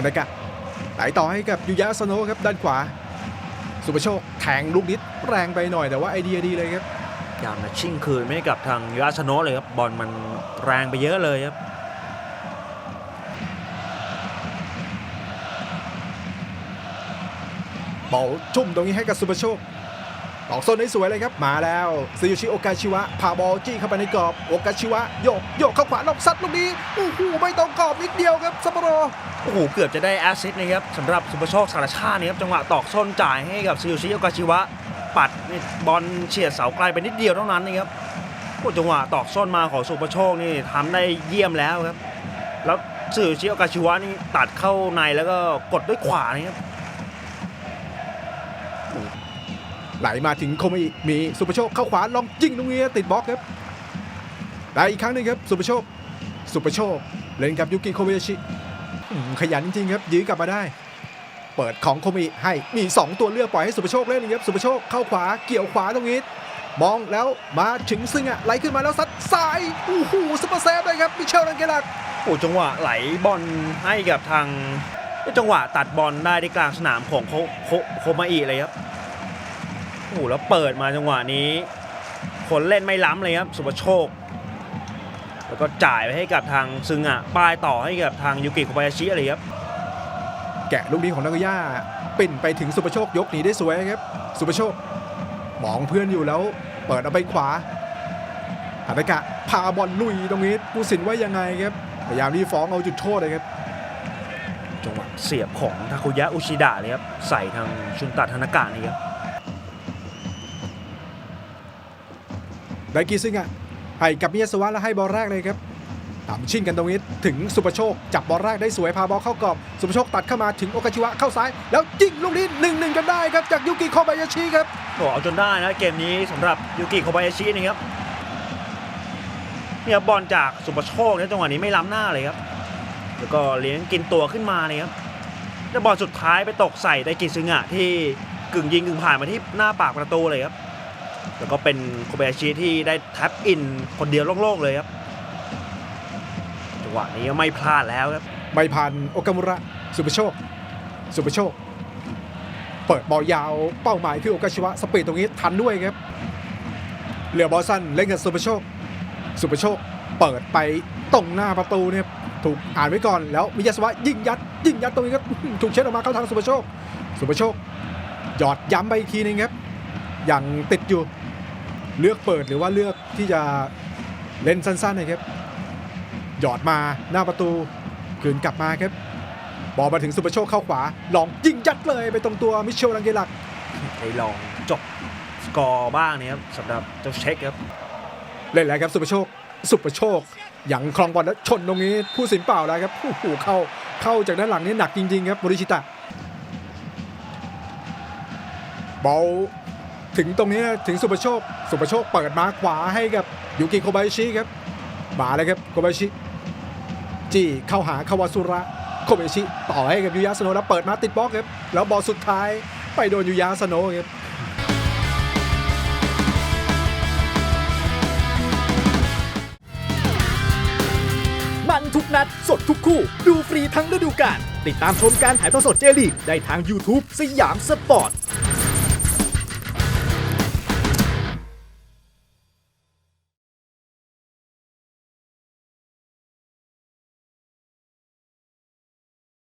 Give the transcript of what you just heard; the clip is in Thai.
นากะไหลต่อให้กับยูยะสโนะครับด้านขวา สุภโชคแทงลูกนิดแรงไปหน่อยแต่ว่าไอเดียดีเลยครับอยากมาชิ่งคืนไม่ให้กับทางยูอาชโนะเลยครับบอลมันแรงไปเยอะเลยครับบอลจุ่มตรงนี้ให้กับสุภโชค ออกโซนได้สวยเลยครับ มาแล้วซิยุชิโอกาชิวะพาบอลจี้เข้าไปในกรอบ โอกาชิวะโยกโยกเข้าขวาลงซัดลูกนี้โอ้โหไม่ตรงกรอบนิดเดียวครับซัปโปโรโอ้โหเกือบจะได้แอสซิสต์นะครับสำหรับสุภโชคสารชาตินะครับจังหวะตอกส้นจ่ายให้กับซิโยชิโอกาชิวะ ปัดนี่บอลเฉียดเสาไกลไปนิดเดียวเท่านั้นนะครับโอ้จังหวะตอกส้นมาของสุภโชคนี่ทำได้เยี่ยมแล้วครับ แล้วซิโยชิโอกาชิวะนี่ตัดเข้าในแล้วก็กดด้วยขวานะครับ ไหลมาถึงโคมิมีสุภโชคเข้าขวาลองยิงตรงนี้ติดบล็อกครับได้อีกครั้งหนึ่งครับสุภโชค สุภโชค เล่นกับยูกิโคเบยาชิขยันจริงครับยื้อกลับมาได้ เปิดของโคมิให้มี 2 ตัวเลือกปล่อยให้สุภโชคเล่นครับสุภโชคเข้าขวาเกี่ยวขวาตรงนี้มองแล้วมาถึงซึ่งอะไหลขึ้นมาแล้วซัดซ้ายโอ้โหซุปเปอร์เซฟเลยครับมิเชลรังเกลักโอ้จังหวะไหลบอลให้กับทางจังหวะตัดบอลได้ที่กลางสนามของโคโคโคมาอิเลยครับ โอ้แล้วเปิดมาจังหวะนี้คนเล่นไม่ล้ำเลยครับสุภโชค แล้วก็จ่ายไปให้กับทางซึงอะป้ายต่อให้กับทางยูกิโคบายาชิเลยครับแกะลูกนี้ของนาโกย่าปิ่นไปถึงสุภโชคยกหนีได้สวยครับ สุภโชคมองเพื่อนอยู่แล้ว เปิดเอาไปขวาฮานากะพาบอลลุยตรงนี้ผู้สินว่ายังไงครับพยายามรีฟ้องเอาจุดโทษเลยครับจังหวะเสียบของทาคุยะอุชิดะเลยครับใส่ทางชุนตะธนากะนี่ครับ ไดกีซึ่งอะให้กับมิยาสวะแล้วให้บอลแรกเลยครับตามชิ่งกันตรงนี้ถึงสุภโชค จับบอลแรกได้สวยพาบอลเข้ากรอบ สุภโชคตัดเข้ามาถึงโอกาชิวะเข้าซ้าย แล้วยิงลูกนี้หนึ่งหนึ่งกันได้ครับ จากยูกิโคบายาชิครับโอ้เอาจนได้นะเกมนี้สำหรับยูกิโคบายาชินะครับเนี่ยบอลจากสุปโชคเนี่ยจังหวะนี้ไม่ล้ำหน้าเลยครับแล้วก็เลี้ยงกินตัวขึ้นมาเลยครับแล้วบอลสุดท้ายไปตกใส่ไดกิซึงะที่กึ่งยิงกึ่งผ่านมาที่หน้าปากประตูเลยครับ แล้วก็เป็นโคบายชิที่ได้แท็บอินคนเดียวโล่งๆเลยครับ จังหวะนี้ไม่พลาดแล้วครับไม่ผ่านโอกามุระสุภโชค สุภโชค เปิดบอลยาวเป้าหมายคือโอกาชิวะสปีดตรงนี้ทันด้วยครับ เหลือบอลสั้นเล่นกับสุภโชค สุภโชค เปิดไปตรงหน้าประตูเนี่ยถูกอ่านไว้ก่อนแล้วมิยาสวะยิงยัด ยิงยัดตรงนี้ก็ถูกเช็ดออกมาเข้าทางสุภโชค สุภโชค หยอดย้ำไปอีกทีนึงครับ อย่างติดอยู่ เลือกเปิดหรือว่าเลือกที่จะเล่นสั้นๆนะครับหยอดมาหน้าประตูคืนกลับมาครับบอลมาถึงสุปโชคเข้าขวา ลองยิงยัดเลยไปตรงตัวมิเชลลังเกลักได้ลองจบสกอร์บ้างเนี่ยครับสำหรับเจ้าเช็คครับเล่นแล้วครับสุปโชคสุปโชคอย่างคลองบอลแล้วชนตรงนี้ผู้สินเปล่าแล้วครับโอ้โหเข้าเข้าจากด้านหลังนี่หนักจริงๆครับบริชิตะบอล ถึงตรงนี้ถึงสุปโชค สุปโชคเปิดมาขวาให้กับยูกิโคบายชิครับมาเลยครับโคบายชิจี้เข้าหาคาวาสุระโคเบชิต่อให้กับยูยาสโนแล้วเปิดมาติดบล็อกครับแล้วบอลสุดท้ายไปโดนยูยาสโนครับมันทุกนัด สดทุกคู่ ดูฟรีทั้งฤดูกาลติดตามชมการถ่ายทอดสดเจลีกได้ทาง YouTube สยามสปอร์ต